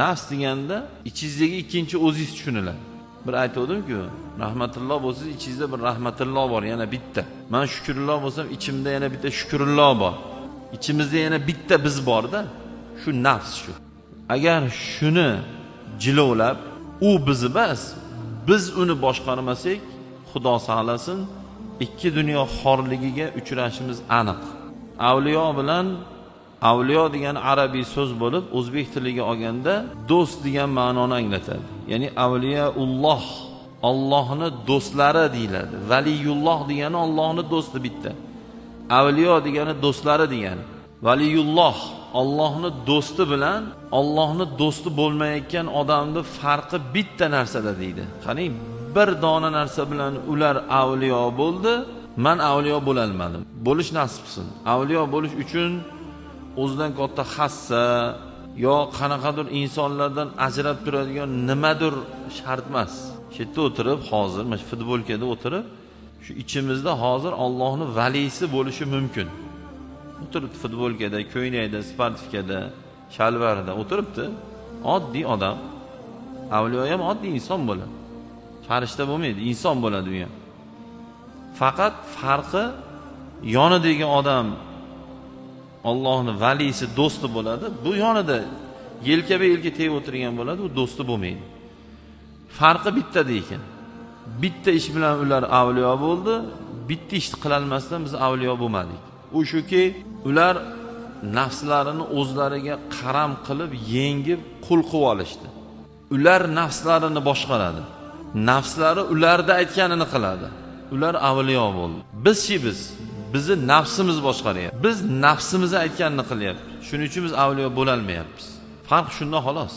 nafs deganda ichingizdagi ikkinchi o'zingiz tushuniladi bir aytgandimku rahmatulloh bo'lsangiz ichingizda bir rahmatulloh bor yana bitta. Man shukurulloh bo'lsam ichimda yana bitta shukurulloh bor. Ichimizda yana bitta biz borda shu nafs shu. Agar shuni jilovlab u bizni emas biz uni boshqarmasak xudo saqlasin ikki dunyo xorligiga uchrashimiz aniq. Avliyo bilan avliyo degan arabiy so'z bo'lib o'zbek tiliga olganda do'st degan ma'noni anglatadi. Ya'ni avliyaulloh ollohni do'stlari deyiladi. Valiyulloh degani ollohni do'sti bitta. Avliyo degani do'stlari degani. Valiyulloh ollohni do'sti bilan ollohni do'sti bo'lmayotgan odamni farqi bitta narsada deydi. Qarang bir dona narsa bilan ular avliyo bo'ldi man avliyo bo'lolmadim bo'lish nasib qilsin avliyo bo'lish uchun o'zidan katta hassa yo qanaqadir insonlardan ajrab turadigan nimadir shart emas. Shu yerda o'tirib hozir mana shu futbolkada o'tirib shu ichimizda hozir ollohni valisi bo'lishi mumkin. O'tiribdi futbolkada ko'ylakda spartivkada shalvarida o'tiribdi. Oddiy odam. Avliyo ham oddiy inson bo'ladi. Farishta bo'lmaydi inson bo'ladi u ham. Faqat farqi yonidagi odam ollohni valisi do'sti bo'ladi. Bu yonida yelkaba yelka tegib o'tirgan bo'ladi u do'sti bo'lmaydi. Farqi bittada ekan bitta ish bilan ular avliyo bo'ldi bitta ishni qilolmasdan biz avliyo bo'lmadik. U shuki ular nafslarini o'zlariga qaram qilib yengib qul qilib olishdi. Ular nafslarini boshqaradi. Nafslari ularni aytganini qiladi. Ular avliyo bo'ldi. Bizchi biz? Bizni nafsimiz boshqaryapti. Biz nafsimiz aytganini qilyapmiz shuning uchun biz avliyo bo'lolmayapmiz farq shunda xolos.